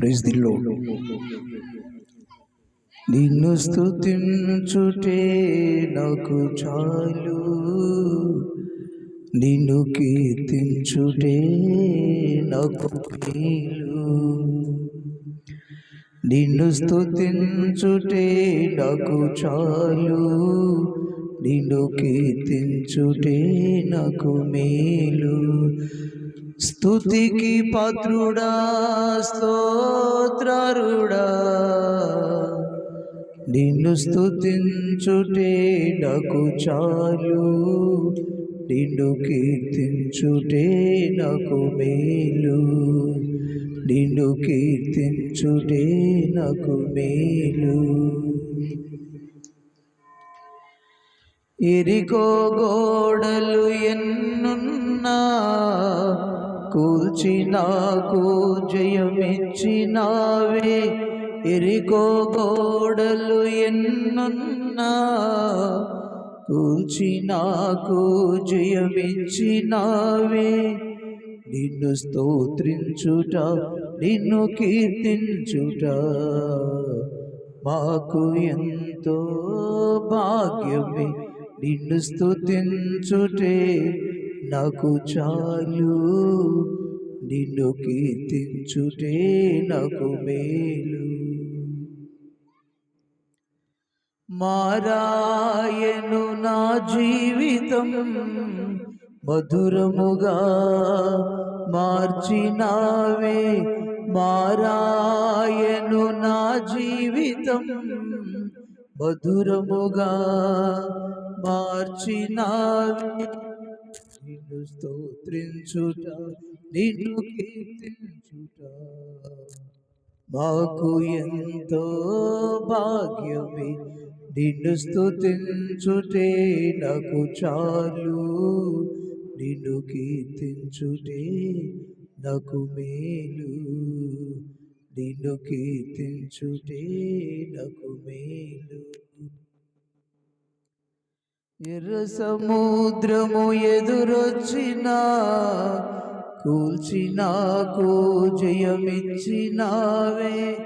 Praise దిల్లో నిన్ను స్థుతించుటే నాకు చాలు. నిన్ను కీర్తించుటే నాకు మేలు. నిన్ను స్థుతించుటే నాకు చాలు. నిన్ను కీర్తించుటే నాకు మేలు. స్థుతికి పాత్రుడా స్తోత్రరుడా. నిన్ను స్థుతించుటే నాకు చాలు. నిన్ను కీర్తించుటే నాకు మేలు. నిన్ను కీర్తించుటే నాకు మేలు. ఎరికో గోడలు ఎన్నున్నా కూల్చి నాకు జయమిచ్చినావే ఎరికో గోడలు ఎన్నున్నా కూల్చి నాకు జయమిచ్చినావే నిన్ను స్తోత్రించుట నిన్ను కీర్తించుట మాకు ఎంతో భాగ్యమే. నిన్ను స్తుతించుటే నాకు చాలు. నిన్ను కీర్తించుటే నాకు మేలు. మారాయను నా జీవితం మధురముగా మార్చినావే. మారాయను నా జీవితం మధురముగా మార్చినావే. నిన్ను స్తోత్రించుట నిన్ను కీర్తించుట. మాకు ఎంతో భాగ్యమే నిన్ను స్తుతించుటే నాకు చాలు. నిన్ను కీర్తించుటే నాకు మేలు. నిన్ను కీర్తించుటే నాకు మేలు. ఎర్ర సముద్రము ఎదురొచ్చినా కూల్చినాకు జయమిచ్చినావే.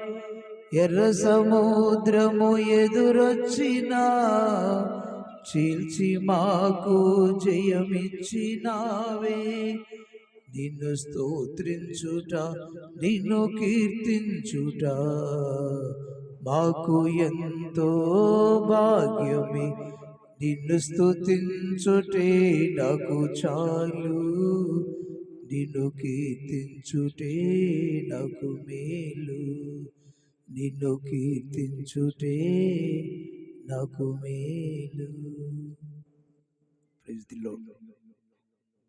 ఎర్ర సముద్రము ఎదురొచ్చినా చీల్చి మాకు జయమిచ్చినావే. నిన్ను స్తోత్రించుట నిన్ను కీర్తించుట మాకు ఎంతో భాగ్యమే. నిన్ను స్థుతించుటే నాకు చాలు. నిన్ను కీర్తించుటే నాకు మేలు. నిన్ను కీర్తించుటే నాకు మేలు. ప్రజలో